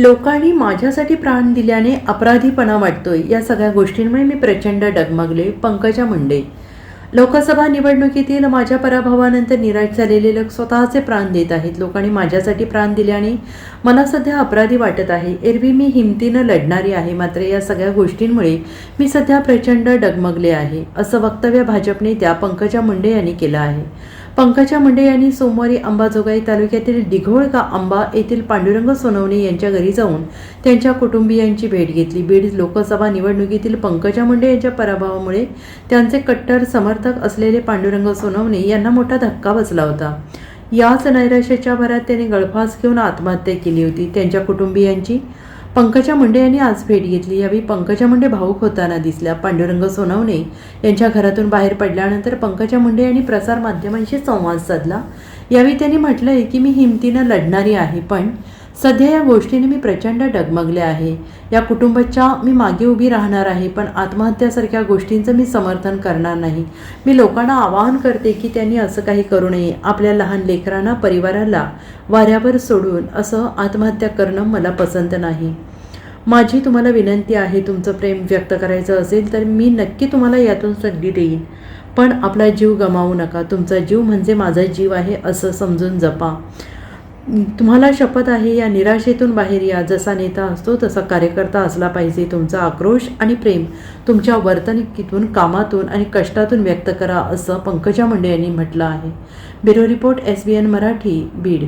लोकांनी माझ्यासाठी प्राण दिल्याने अपराधीपणा वाटतोय या सगळ्या गोष्टींमुळे मी प्रचंड डगमगले. पंकजा मुंडे. लोकसभा निवडणुकीतील माझ्या पराभवानंतर निराश झालेले लोक स्वतःचे प्राण देत आहेत. लोकांनी माझ्यासाठी प्राण दिल्याने मला सध्या अपराधी वाटत आहे. एरवी मी हिमतीनं लढणारी आहे मात्र या सगळ्या गोष्टींमुळे मी सध्या प्रचंड डगमगले आहे असं वक्तव्य भाजप नेत्या पंकजा मुंडे यांनी केलं आहे. पंकजा मुंडे यांनी सोमवारी अंबाजोगाई तालुक्यातील डिघोळगा आंबा येथील पांडुरंग सोनवणे यांच्या घरी जाऊन त्यांच्या कुटुंबियांची भेट घेतली. बीड लोकसभा निवडणुकीतील पंकजा मुंडे यांच्या पराभवामुळे त्यांचे कट्टर समर्थक असलेले पांडुरंग सोनवणे यांना मोठा धक्का बसला होता. याच नैराश्याच्या भरात त्यांनी गळफास घेऊन आत्महत्या केली होती. त्यांच्या कुटुंबियांची पंकजा मुंडे यांनी आज भेट घेतली. यावेळी पंकजा मुंडे भाऊक होताना दिसल्या. पांडुरंग सोनवणे यांच्या घरातून बाहेर पडल्यानंतर पंकजा मुंडे यांनी प्रसारमाध्यमांशी संवाद साधला. यावेळी त्यांनी म्हटलं आहे की मी हिमतीनं लढणारी आहे पण सध्या या गोष्टीने मी प्रचंड डगमगले आहे. या कुटुंबाच्या मी मागे उभी राहणार आहे पण आत्महत्यासारख्या गोष्टींचं मी समर्थन करणार नाही. मी लोकांना आवाहन करते की त्यांनी असं काही करू नये. आपल्या लहान लेकरांना परिवाराला वाऱ्यावर सोडून असं आत्महत्या करणं मला पसंत नाही. माझी तुम्हाला विनंती आहे तुमचं प्रेम व्यक्त करायचं असेल तर मी नक्की तुम्हाला यातून संधी देईन. पण आपला जीव गमावू नका. तुमचा जीव म्हणजे माझा जीव आहे असं समजून जपा. तुम्हाला शपथ आहे या निराशेतून बाहेर या. जसा नेता असतो तसा कार्यकर्ता असला पाहिजे. तुमचा आक्रोश आणि प्रेम तुमच्या वर्तणुकीतून कामातून आणि कष्टातून व्यक्त करा असं पंकजा मुंडे यांनी म्हटलं आहे. Bureau report S B N Marathi Beed.